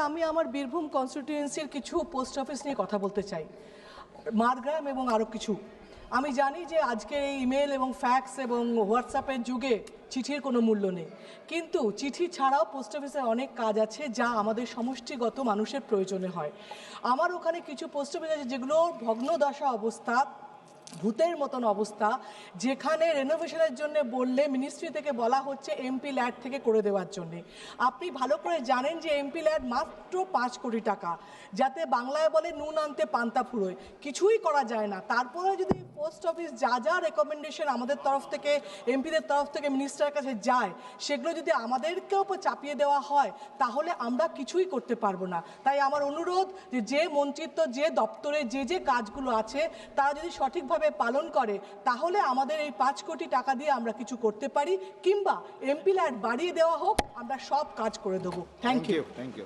আমি আমার বীরভূম কনস্টিটিউয়েন্সির কিছু পোস্ট অফিস নিয়ে কথা বলতে চাই। মারগ্রাম এবং আরও কিছু। আমি জানি যে আজকে এই ইমেল এবং ফ্যাক্স এবং হোয়াটসঅ্যাপের যুগে চিঠির কোনো মূল্য নেই। কিন্তু চিঠি ছাড়াও পোস্ট অফিসে অনেক কাজ আছে যা আমাদের সমষ্টিগত মানুষের প্রয়োজনে হয়। আমার ওখানে কিছু পোস্ট অফিস আছে যেগুলো ভগ্নদশা অবস্থা ভূতের মতন অবস্থা, যেখানে রেনোভেশনের জন্য বললে মিনিস্ট্রি থেকে বলা হচ্ছে এমপি ল্যাড থেকে করে দেওয়ার জন্যে। আপনি ভালো করে জানেন যে এমপি ল্যাড মাত্র পাঁচ কোটি টাকা, যাতে বাংলায় বলে নুন আনতে পান্তা ফুরোয়। কিছুই করা যায় না। তারপরে যদি পোস্ট অফিস যা যা রেকমেন্ডেশন আমাদের তরফ থেকে এমপিদের তরফ থেকে মিনিস্টারের কাছে যায়, সেগুলো যদি আমাদেরকেও উপর চাপিয়ে দেওয়া হয়, তাহলে আমরা কিছুই করতে পারব না। তাই আমার অনুরোধ যে যে মন্ত্রিত্ব, যে দপ্তরে যে যে কাজগুলো আছে, তারা যদি সঠিকভাবে পালন করে, তাহলে আমাদের এই পাঁচ কোটি টাকা দিয়ে আমরা কিছু করতে পারি, কিংবা এমপি ল্যাড বাড়িয়ে দেওয়া হোক, আমরা সব কাজ করে দেবো। Thank you thank you